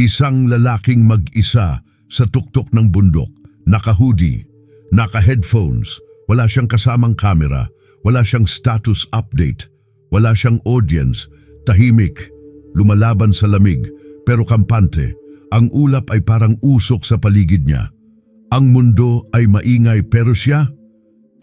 Isang lalaking mag-isa sa tuktok ng bundok, naka-hoodie, naka-headphones, wala siyang kasamang kamera, wala siyang status update, wala siyang audience, tahimik, lumalaban sa lamig, pero kampante. Ang ulap ay parang usok sa paligid niya. Ang mundo ay maingay pero siya,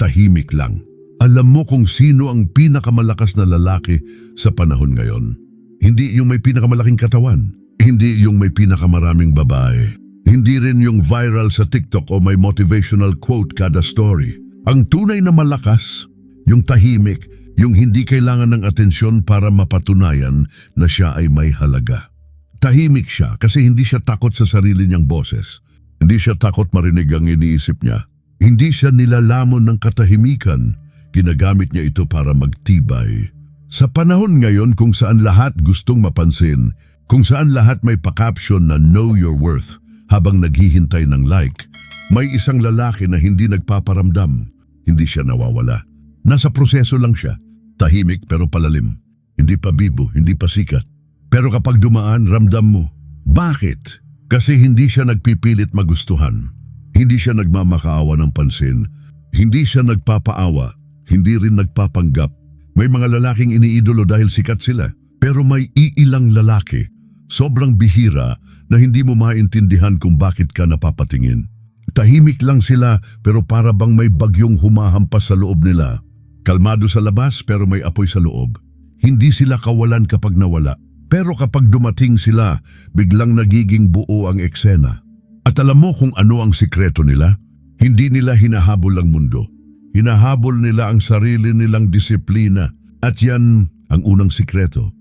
tahimik lang. Alam mo kung sino ang pinakamalakas na lalaki sa panahon ngayon. Hindi yung may pinakamalaking katawan. Hindi yung may pinakamaraming babae. Hindi rin yung viral sa TikTok o may motivational quote kada story. Ang tunay na malakas, yung tahimik, yung hindi kailangan ng atensyon para mapatunayan na siya ay may halaga. Tahimik siya kasi hindi siya takot sa sarili niyang boses. Hindi siya takot marinig ang iniisip niya. Hindi siya nilalamon ng katahimikan. Ginagamit niya ito para magtibay. Sa panahon ngayon kung saan lahat gustong mapansin, kung saan lahat may pa-caption na know your worth habang naghihintay ng like, may isang lalaki na hindi nagpaparamdam. Hindi siya nawawala. Nasa proseso lang siya. Tahimik pero palalim. Hindi pa bibo, hindi pa sikat. Pero kapag dumaan, ramdam mo. Bakit? Kasi hindi siya nagpipilit magustuhan. Hindi siya nagmamakaawa ng pansin. Hindi siya nagpapaawa. Hindi rin nagpapanggap. May mga lalaking iniidolo dahil sikat sila. Pero may iilang lalaki, sobrang bihira na hindi mo maintindihan kung bakit ka napapatingin. Tahimik lang sila pero para bang may bagyong humahampas sa loob nila. Kalmado sa labas pero may apoy sa loob. Hindi sila kawalan kapag nawala. Pero kapag dumating sila, biglang nagiging buo ang eksena. At alam mo kung ano ang sikreto nila? Hindi nila hinahabol ang mundo. Hinahabol nila ang sarili nilang disiplina. At yan ang unang sikreto.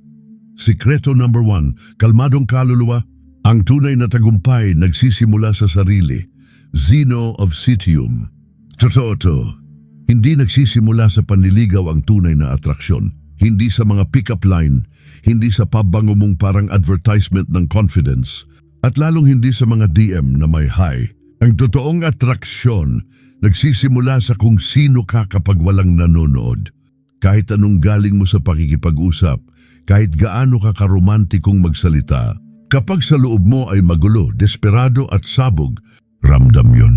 Sikreto number one, kalmadong kaluluwa. Ang tunay na tagumpay nagsisimula sa sarili. Zeno of Citium. Totoo to. Hindi nagsisimula sa panliligaw ang tunay na atraksyon. Hindi sa mga pick-up line, hindi sa pabango mong parang advertisement ng confidence, at lalong hindi sa mga DM na may hi. Ang totoong atraksyon nagsisimula sa kung sino ka kapag walang nanonood. Kahit anong galing mo sa pakikipag-usap, kahit gaano ka karomantikong magsalita, kapag sa loob mo ay magulo, desperado at sabog, ramdam yon.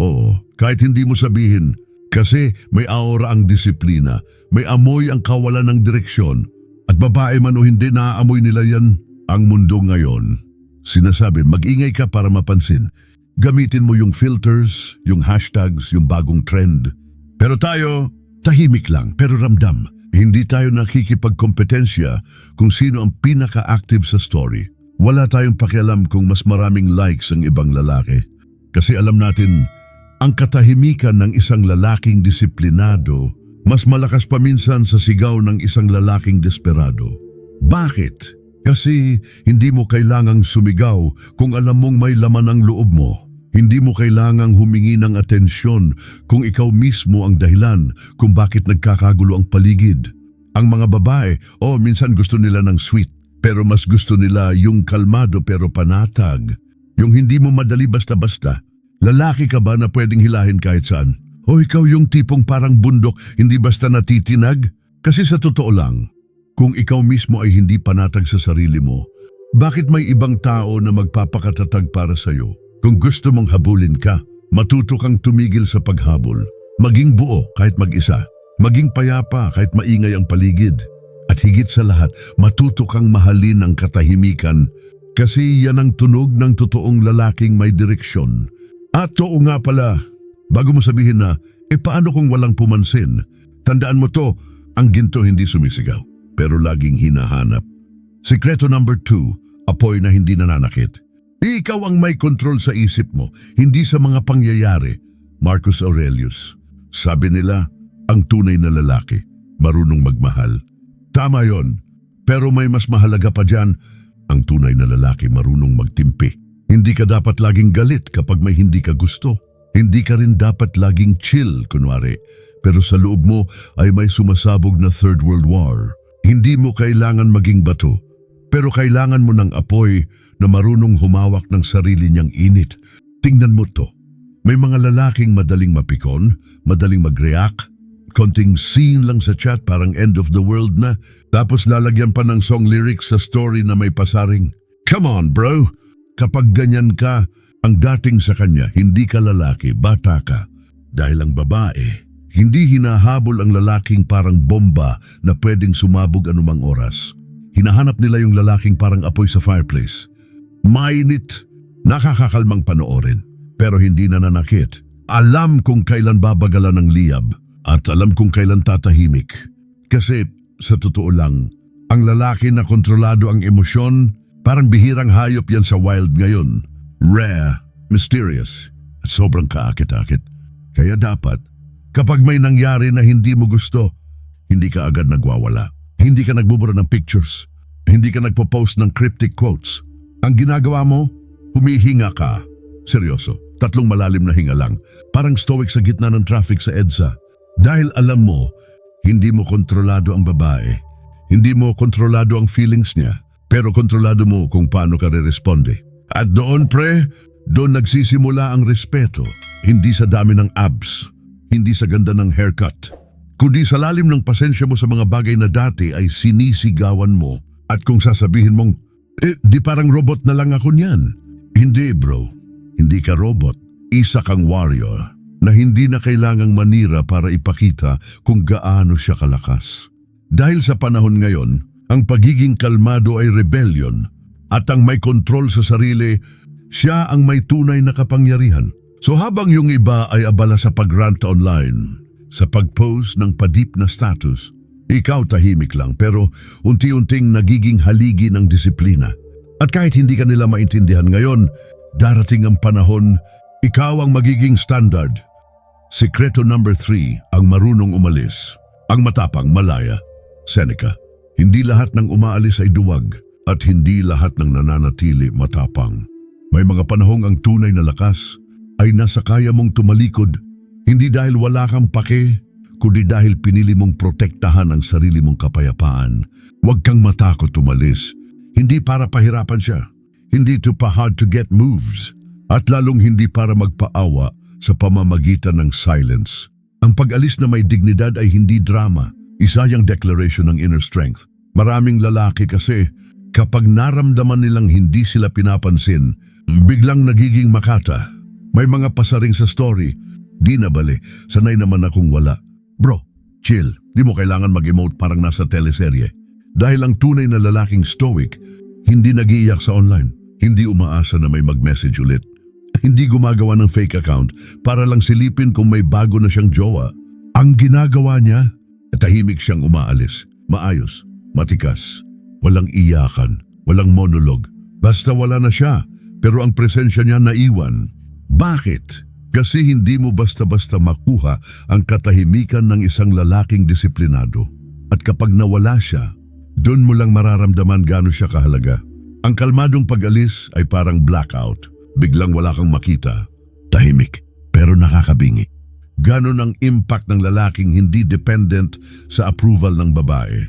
Oo, kahit hindi mo sabihin, kasi may aura ang disiplina, may amoy ang kawalan ng direksyon, at babae man o hindi naaamoy nila yan ang mundo ngayon. Sinasabi, mag-ingay ka para mapansin. Gamitin mo yung filters, yung hashtags, yung bagong trend. Pero tayo, tahimik lang pero ramdam. Hindi tayo nakikipagkompetensya kung sino ang pinaka-active sa story. Wala tayong pakialam kung mas maraming likes ang ibang lalaki. Kasi alam natin, ang katahimikan ng isang lalaking disiplinado mas malakas pa minsan sa sigaw ng isang lalaking desperado. Bakit? Kasi hindi mo kailangang sumigaw kung alam mong may laman ang loob mo. Hindi mo kailangang humingi ng atensyon kung ikaw mismo ang dahilan kung bakit nagkakagulo ang paligid. Ang mga babae, oh minsan gusto nila ng sweet, pero mas gusto nila yung kalmado pero panatag. Yung hindi mo madali basta-basta. Lalaki ka ba na pwedeng hilahin kahit saan? O ikaw yung tipong parang bundok, hindi basta natitinag? Kasi sa totoo lang, kung ikaw mismo ay hindi panatag sa sarili mo, bakit may ibang tao na magpapakatatag para sa'yo? Kung gusto mong habulin ka, matuto kang tumigil sa paghabol. Maging buo kahit mag-isa. Maging payapa kahit maingay ang paligid. At higit sa lahat, matuto kang mahalin ang katahimikan kasi yan ang tunog ng totoong lalaking may direksyon. At oo nga pala, bago mo sabihin na, e paano kung walang pumansin? Tandaan mo to, ang ginto hindi sumisigaw, pero laging hinahanap. Sikreto number two, apoy na hindi nananakit. Ikaw ang may kontrol sa isip mo, hindi sa mga pangyayari. Marcus Aurelius. Sabi nila, ang tunay na lalaki, marunong magmahal. Tama yon, pero may mas mahalaga pa dyan, ang tunay na lalaki marunong magtimpi. Hindi ka dapat laging galit kapag may hindi ka gusto. Hindi ka rin dapat laging chill, kunwari. Pero sa loob mo ay may sumasabog na Third World War. Hindi mo kailangan maging bato. Pero kailangan mo ng apoy na marunong humawak ng sarili niyang init. Tingnan mo to. May mga lalaking madaling mapikon, madaling mag-react, konting scene lang sa chat parang end of the world na, tapos lalagyan pa ng song lyrics sa story na may pasaring. Come on bro, Kapag ganyan ka, ang dating sa kanya, hindi ka lalaki, bata ka. Dahil ang babae, hindi hinahabol ang lalaking parang bomba na pwedeng sumabog anumang oras. Hinahanap nila yung lalaking parang apoy sa fireplace. Mainit, nakakakalmang panoorin, pero hindi nananakit. Alam kung kailan babagalan ng liyab at alam kung kailan tatahimik. Kasi sa totoo lang, ang lalaki na kontrolado ang emosyon, parang bihirang hayop yan sa wild ngayon. Rare, mysterious, at sobrang kaakit-akit. Kaya dapat, kapag may nangyari na hindi mo gusto, hindi ka agad nagwawala. Hindi ka nagbubura ng pictures. Hindi ka nagpo-post ng cryptic quotes. Ang ginagawa mo, humihinga ka. Seryoso, tatlong malalim na hinga lang. Parang stoic sa gitna ng traffic sa EDSA. Dahil alam mo, hindi mo kontrolado ang babae. Hindi mo kontrolado ang feelings niya. Pero kontrolado mo kung paano ka re-responde. At doon pre, doon nagsisimula ang respeto. Hindi sa dami ng abs. Hindi sa ganda ng haircut. Kundi sa lalim ng pasensya mo sa mga bagay na dati ay sinisigawan mo. At kung sasabihin mong, eh, di parang robot na lang ako niyan. Hindi bro, hindi ka robot. Isa kang warrior na hindi na kailangang manira para ipakita kung gaano siya kalakas. Dahil sa panahon ngayon, ang pagiging kalmado ay rebellion at ang may kontrol sa sarili, siya ang may tunay na kapangyarihan. So habang yung iba ay abala sa pagrant online, sa pag-post ng padip na status, ikaw tahimik lang pero unti-unting nagiging haligi ng disiplina. At kahit hindi ka nila maintindihan ngayon, darating ang panahon, ikaw ang magiging standard. Sikreto number 3, ang marunong umalis. Ang matapang malaya. Seneca, hindi lahat ng umaalis ay duwag at hindi lahat ng nananatili matapang. May mga panahong ang tunay na lakas ay nasa kaya mong tumalikod, hindi dahil wala kang pake, kundi dahil pinili mong protektahan ang sarili mong kapayapaan. Huwag kang matakot tumalis, hindi para pahirapan siya, hindi to pa hard to get moves, at lalong hindi para magpaawa sa pamamagitan ng silence. Ang pag-alis na may dignidad ay hindi drama, isa yung declaration ng inner strength. Maraming lalaki kasi kapag naramdaman nilang hindi sila pinapansin, biglang nagiging makata. May mga pasaring sa story, di na bale, sanay naman akong wala. Bro, chill, di mo kailangan mag-emote parang nasa teleserye. Dahil ang tunay na lalaking stoic, hindi nagiiyak sa online, hindi umaasa na may mag-message ulit. Hindi gumagawa ng fake account para lang silipin kung may bago na siyang jowa. Ang ginagawa niya, tahimik siyang umaalis. Maayos, matikas, walang iyakan, walang monolog. Basta wala na siya, pero ang presensya niya naiwan. Bakit? Kasi hindi mo basta-basta makuha ang katahimikan ng isang lalaking disiplinado. At kapag nawala siya, doon mo lang mararamdaman gaano siya kahalaga. Ang kalmadong pag-alis ay parang blackout. Biglang wala kang makita. Tahimik, pero nakakabingi. Ganon ang impact ng lalaking hindi dependent sa approval ng babae.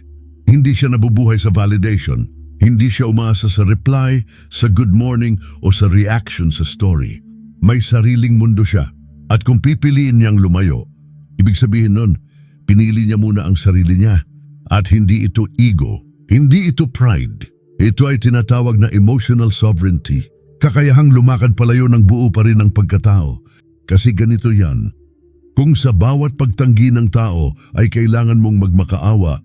Hindi siya nabubuhay sa validation. Hindi siya umaasa sa reply, sa good morning o sa reaction sa story. May sariling mundo siya. At kung pipiliin niyang lumayo, ibig sabihin nun, pinili niya muna ang sarili niya. At hindi ito ego, hindi ito pride. Ito ay tinatawag na emotional sovereignty. Kakayahang lumakad palayo ng buo pa rin ang pagkatao. Kasi ganito yan, kung sa bawat pagtanggi ng tao ay kailangan mong magmakaawa,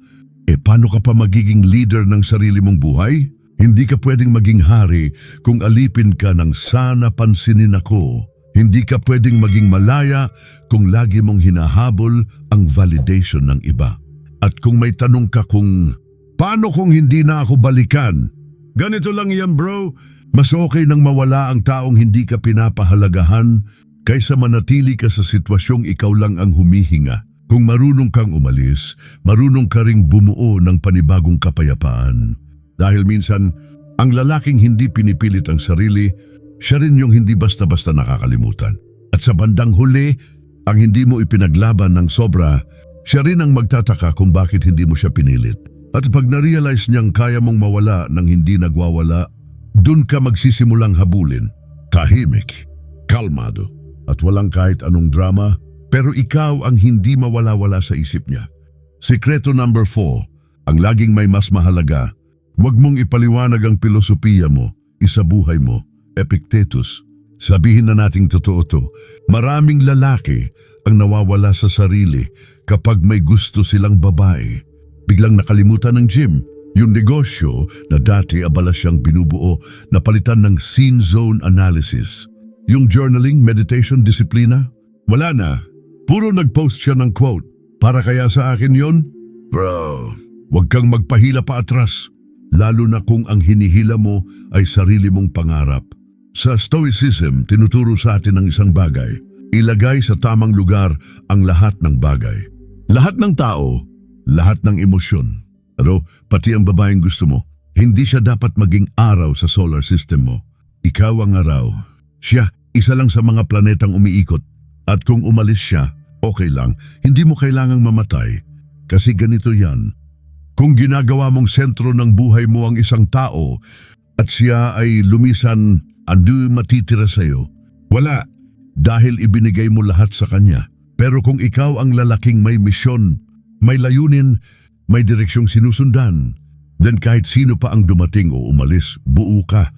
e paano ka pa magiging leader ng sarili mong buhay? Hindi ka pwedeng maging hari kung alipin ka ng sana pansinin ako. Hindi ka pwedeng maging malaya kung lagi mong hinahabol ang validation ng iba. At kung may tanong ka kung, paano kung hindi na ako balikan? Ganito lang yan bro, mas okay nang mawala ang taong hindi ka pinapahalagahan kaysa manatili ka sa sitwasyong ikaw lang ang humihinga. Kung marunong kang umalis, marunong ka ring bumuo ng panibagong kapayapaan. Dahil minsan, ang lalaking hindi pinipilit ang sarili, siya rin yung hindi basta-basta nakakalimutan. At sa bandang huli, ang hindi mo ipinaglaban ng sobra, siya rin ang magtataka kung bakit hindi mo siya pinilit. At pag na-realize niyang kaya mong mawala ng hindi nagwawala, dun ka magsisimulang habulin. Kahimik, kalmado, at walang kahit anong drama, pero ikaw ang hindi mawala-wala sa isip niya. Sekreto number 4, ang laging may mas mahalaga, huwag mong ipaliwanag ang pilosopiya mo, isabuhay mo. Epictetus. Sabihin na nating totoo to, maraming lalaki ang nawawala sa sarili kapag may gusto silang babae. Biglang nakalimutan ng gym, yung negosyo na dati abala siyang binubuo na palitan ng scene zone analysis. Yung journaling, meditation, disiplina, wala na. Puro nag-post siya ng quote. Para kaya sa akin yon? Bro, huwag kang magpahila pa atras. Lalo na kung ang hinihila mo ay sarili mong pangarap. Sa Stoicism, tinuturo sa atin ng isang bagay. Ilagay sa tamang lugar ang lahat ng bagay. Lahat ng tao, lahat ng emosyon. Pero pati ang babaeng gusto mo, hindi siya dapat maging araw sa solar system mo. Ikaw ang araw. Siya, isa lang sa mga planetang umiikot. At kung umalis siya, okay lang, hindi mo kailangang mamatay. Kasi ganito yan. Kung ginagawa mong sentro ng buhay mo ang isang tao at siya ay lumisan, ano matitira sa'yo? Wala, dahil ibinigay mo lahat sa kanya. Pero kung ikaw ang lalaking may misyon, may layunin, may direksyong sinusundan, then kahit sino pa ang dumating o umalis, buo ka.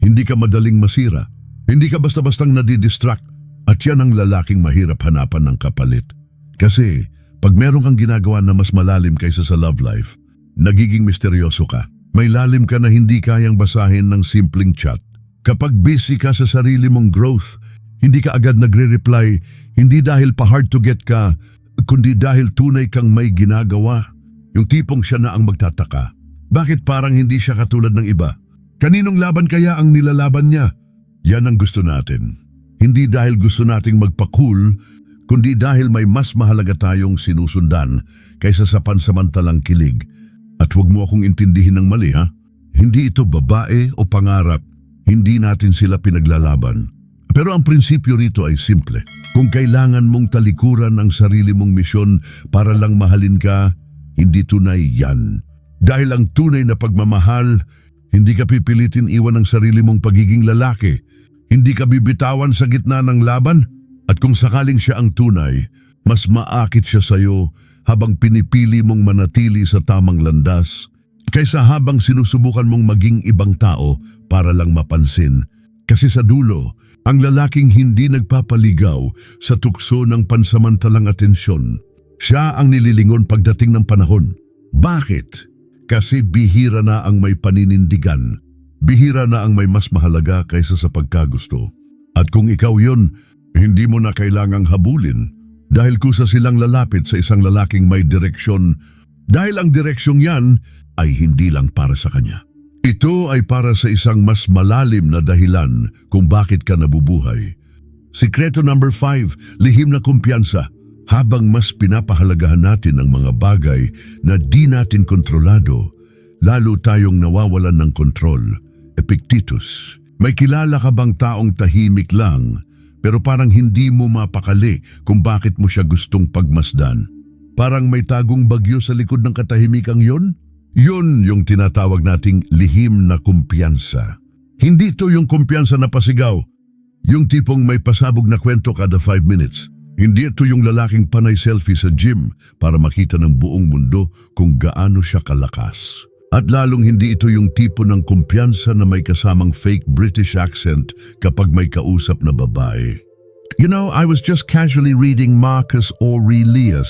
Hindi ka madaling masira. Hindi ka basta-bastang nadidistract. At yan ang lalaking mahirap hanapan ng kapalit. Kasi pag meron kang ginagawa na mas malalim kaysa sa love life, nagiging misteryoso ka. May lalim ka na hindi kayang basahin ng simpleng chat. Kapag busy ka sa sarili mong growth, hindi ka agad nagre-reply, hindi dahil pa hard to get ka, kundi dahil tunay kang may ginagawa. Yung tipong siya na ang magtataka. Bakit parang hindi siya katulad ng iba? Kaninong laban kaya ang nilalaban niya? Yan ang gusto natin. Hindi dahil gusto nating magpa-cool, kundi dahil may mas mahalaga tayong sinusundan kaysa sa pansamantalang kilig. At huwag mo akong intindihin ng mali ha. Hindi ito babae o pangarap. Hindi natin sila pinaglalaban. Pero ang prinsipyo rito ay simple. Kung kailangan mong talikuran ang sarili mong misyon para lang mahalin ka, hindi tunay yan. Dahil ang tunay na pagmamahal, hindi ka pipilitin iwan ang sarili mong pagiging lalaki. Hindi ka bibitawan sa gitna ng laban. At kung sakaling siya ang tunay, mas maakit siya sa iyo habang pinipili mong manatili sa tamang landas kaysa habang sinusubukan mong maging ibang tao para lang mapansin. Kasi sa dulo, ang lalaking hindi nagpapaligaw sa tukso ng pansamantalang atensyon. Siya ang nililingon pagdating ng panahon. Bakit? Kasi bihira na ang may paninindigan. Bihira na ang may mas mahalaga kaysa sa pagkagusto. At kung ikaw yon, hindi mo na kailangang habulin dahil kusa silang lalapit sa isang lalaking may direksyon dahil ang direksyong yan ay hindi lang para sa kanya. Ito ay para sa isang mas malalim na dahilan kung bakit ka nabubuhay. Sikreto number 5, lihim na kumpiyansa. Habang mas pinapahalagahan natin ang mga bagay na di natin kontrolado, lalo tayong nawawalan ng kontrol. Epictetus, may kilala ka bang taong tahimik lang pero parang hindi mo mapakali kung bakit mo siya gustong pagmasdan? Parang may tagong bagyo sa likod ng katahimikang yon? Yun yung tinatawag nating lihim na kumpiyansa. Hindi to yung kumpiyansa na pasigaw. Yung tipong may pasabog na kwento kada 5 minutes. Hindi ito yung lalaking panay selfie sa gym para makita ng buong mundo kung gaano siya kalakas. At lalong hindi ito yung tipo ng kumpiyansa na may kasamang fake British accent kapag may kausap na babae. You know, I was just casually reading Marcus Aurelius.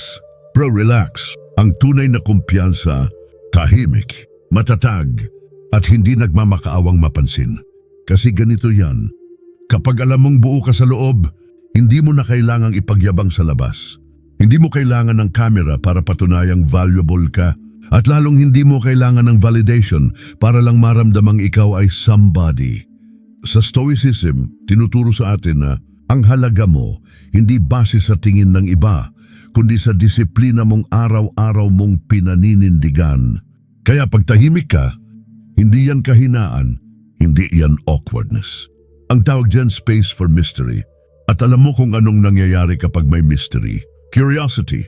Bro, relax. Ang tunay na kumpiyansa, tahimik, matatag, at hindi nagmamakaawang mapansin. Kasi ganito yan. Kapag alam mong buo ka sa loob, hindi mo na kailangang ipagyabang sa labas. Hindi mo kailangan ng camera para patunayang valuable ka at lalong hindi mo kailangan ng validation para lang maramdamang ikaw ay somebody. Sa Stoicism, tinuturo sa atin na ang halaga mo hindi base sa tingin ng iba, kundi sa disiplina mong araw-araw mong pinaninindigan. Kaya pag tahimik ka, hindi yan kahinaan, hindi yan awkwardness. Ang tawag dyan space for mystery. At alam mo kung anong nangyayari kapag may mystery, curiosity.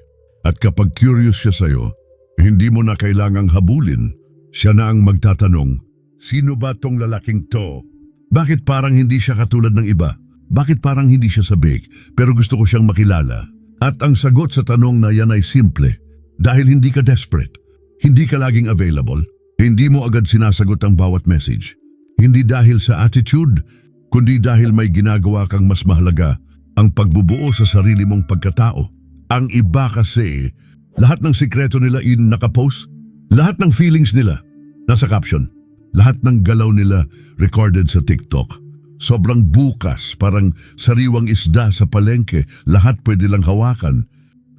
At kapag curious siya sa'yo, hindi mo na kailangang habulin. Siya na ang magtatanong, sino ba tong lalaking to? Bakit parang hindi siya katulad ng iba? Bakit parang hindi siya sabik, pero gusto ko siyang makilala? At ang sagot sa tanong na yan ay simple, dahil hindi ka desperate. Hindi ka laging available. Hindi mo agad sinasagot ang bawat message. Hindi dahil sa attitude, kundi dahil may ginagawa kang mas mahalaga ang pagbubuo sa sarili mong pagkatao. Ang iba kasi, lahat ng sikreto nila in nakapost, lahat ng feelings nila nasa caption, lahat ng galaw nila recorded sa TikTok. Sobrang bukas, parang sariwang isda sa palengke, lahat pwede lang hawakan.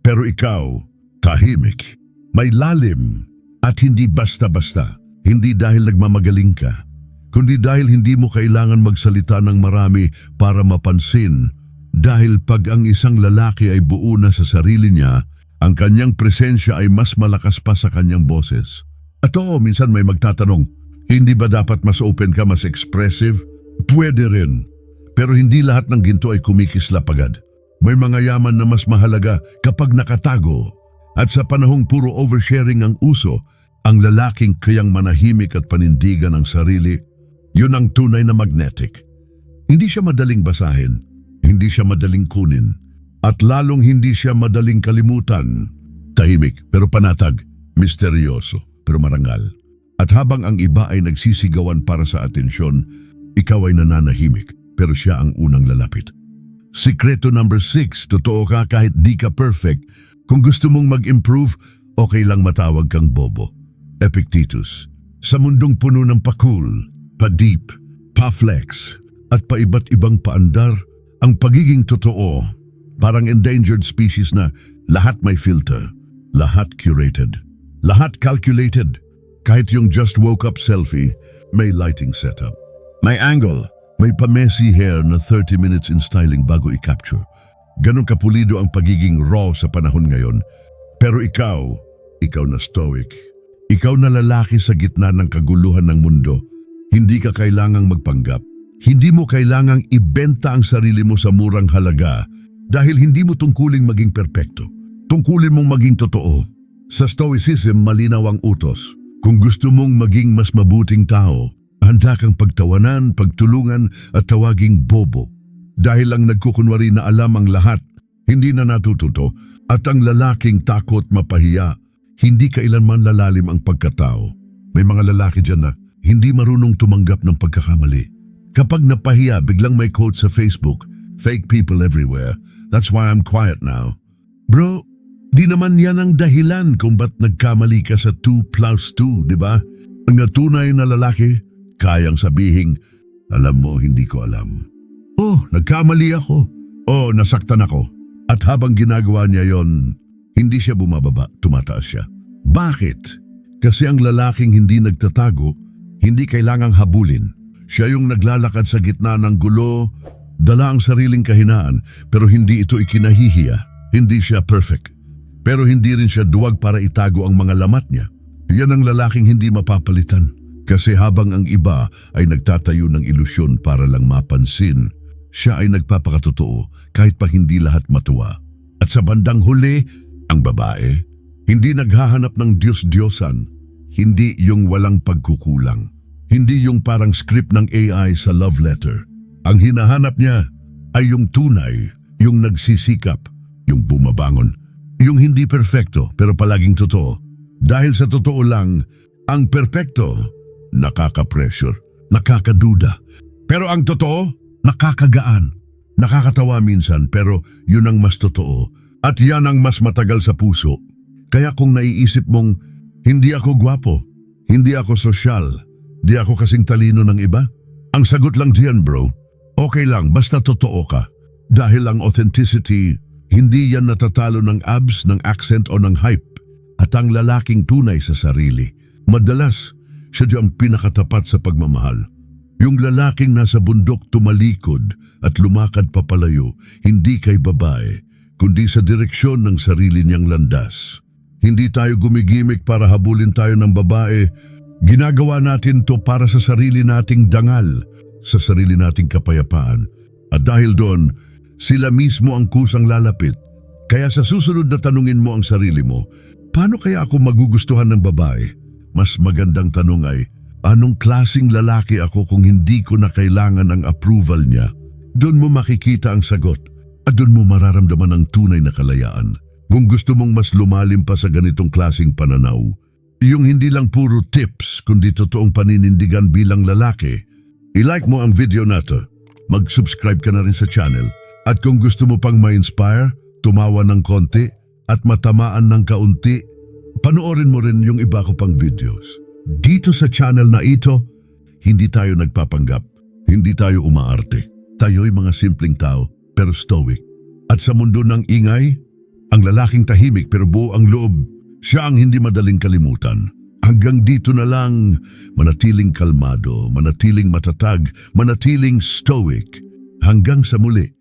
Pero ikaw, tahimik, may lalim, at hindi basta-basta. Hindi dahil nagmamagaling ka, kundi dahil hindi mo kailangan magsalita ng marami para mapansin. Dahil pag ang isang lalaki ay buo na sa sarili niya, ang kanyang presensya ay mas malakas pa sa kanyang boses. At oo, minsan may magtatanong, hindi ba dapat mas open ka, mas expressive? Pwede rin. Pero hindi lahat ng ginto ay kumikislap agad. May mga yaman na mas mahalaga kapag nakatago. At sa panahong puro oversharing ang uso, ang lalaking kayang manahimik at panindigan ang sarili, yun ang tunay na magnetic. Hindi siya madaling basahin, hindi siya madaling kunin, at lalong hindi siya madaling kalimutan. Tahimik pero panatag, misteryoso pero marangal. At habang ang iba ay nagsisigawan para sa atensyon, ikaw ay nananahimik pero siya ang unang lalapit. Sikreto number 6, totoo ka kahit di ka perfect. Kung gusto mong mag-improve, okay lang matawag kang bobo. Epictetus, sa mundong puno ng pakul, pa-deep, pa-flex, at paiba't ibang paandar, ang pagiging totoo, parang endangered species na lahat may filter, lahat curated, lahat calculated. Kahit yung just woke up selfie, may lighting setup. May angle, may pa-messy hair na 30 minutes in styling bago i-capture. Ganon kapulido ang pagiging raw sa panahon ngayon. Pero ikaw, ikaw na stoic. Ikaw na lalaki sa gitna ng kaguluhan ng mundo. Hindi ka kailangang magpanggap. Hindi mo kailangang ibenta ang sarili mo sa murang halaga dahil hindi mo tungkuling maging perpekto. Tungkulin mong maging totoo. Sa stoicism, malinaw ang utos. Kung gusto mong maging mas mabuting tao, handa kang pagtawanan, pagtulungan at tawaging bobo. Dahil lang nagkukunwari na alam ang lahat, hindi na natututo, at ang lalaking takot mapahiya, hindi kailanman lalalim ang pagkatao. May mga lalaki dyan na hindi marunong tumanggap ng pagkakamali. Kapag napahiya, biglang may quote sa Facebook, fake people everywhere, that's why I'm quiet now. Bro, Di naman yan ang dahilan kung ba't nagkamali ka sa 2 plus 2, di ba? Ang tunay na lalaki, kayang sabihing, alam mo, hindi ko alam. Oh, nagkamali ako. Oh, nasaktan ako. At habang ginagawa niya yon, hindi siya bumababa, tumataas siya. Bakit? Kasi ang lalaking hindi nagtatago, hindi kailangang habulin. Siya yung naglalakad sa gitna ng gulo, dala ang sariling kahinaan, pero hindi ito ikinahihiya. Hindi siya perfect. Pero hindi rin siya duwag para itago ang mga lamat niya. Yan ang lalaking hindi mapapalitan. Kasi habang ang iba ay nagtatayo ng ilusyon para lang mapansin, siya ay nagpapakatotoo kahit pa hindi lahat matuwa. At sa bandang huli, ang babae, hindi naghahanap ng Diyos-Diyosan, hindi yung walang pagkukulang, hindi yung parang script ng AI sa love letter. Ang hinahanap niya ay yung tunay, yung nagsisikap, yung bumabangon, yung hindi perpekto pero palaging totoo. Dahil sa totoo lang, ang perpekto, nakaka-pressure, nakakaduda. Pero ang totoo, nakakagaan. Nakakatawa minsan pero yun ang mas totoo. At yan ang mas matagal sa puso. Kaya kung naiisip mong, hindi ako gwapo, hindi ako sosyal, di ako kasing talino ng iba, ang sagot lang diyan bro, okay lang basta totoo ka. Dahil ang authenticity hindi yan natatalo ng abs, ng accent o ng hype at ang lalaking tunay sa sarili. Madalas, siya diyang pinakatapat sa pagmamahal. Yung lalaking nasa bundok tumalikod at lumakad papalayo, hindi kay babae, kundi sa direksyon ng sarili niyang landas. Hindi tayo gumigimik para habulin tayo ng babae. Ginagawa natin to para sa sarili nating dangal, sa sarili nating kapayapaan. At dahil doon, sila mismo ang kusang lalapit. Kaya sa susunod na tanungin mo ang sarili mo, paano kaya ako magugustuhan ng babae? Mas magandang tanong ay, anong klasing lalaki ako kung hindi ko na kailangan ang approval niya? Doon mo makikita ang sagot at doon mo mararamdaman ang tunay na kalayaan. Kung gusto mong mas lumalim pa sa ganitong klasing pananaw, yung hindi lang puro tips kundi totoong paninindigan bilang lalaki, i-like mo ang video na to mag-subscribe ka na rin sa channel. At kung gusto mo pang ma-inspire, tumawa ng konti at matamaan ng kaunti, panoorin mo rin yung iba ko pang videos. Dito sa channel na ito, hindi tayo nagpapanggap, hindi tayo umaarte. Tayo'y mga simpleng tao pero stoic. At sa mundo ng ingay, ang lalaking tahimik pero buo ang loob, siya ang hindi madaling kalimutan. Hanggang dito na lang, manatiling kalmado, manatiling matatag, manatiling stoic. Hanggang sa muli.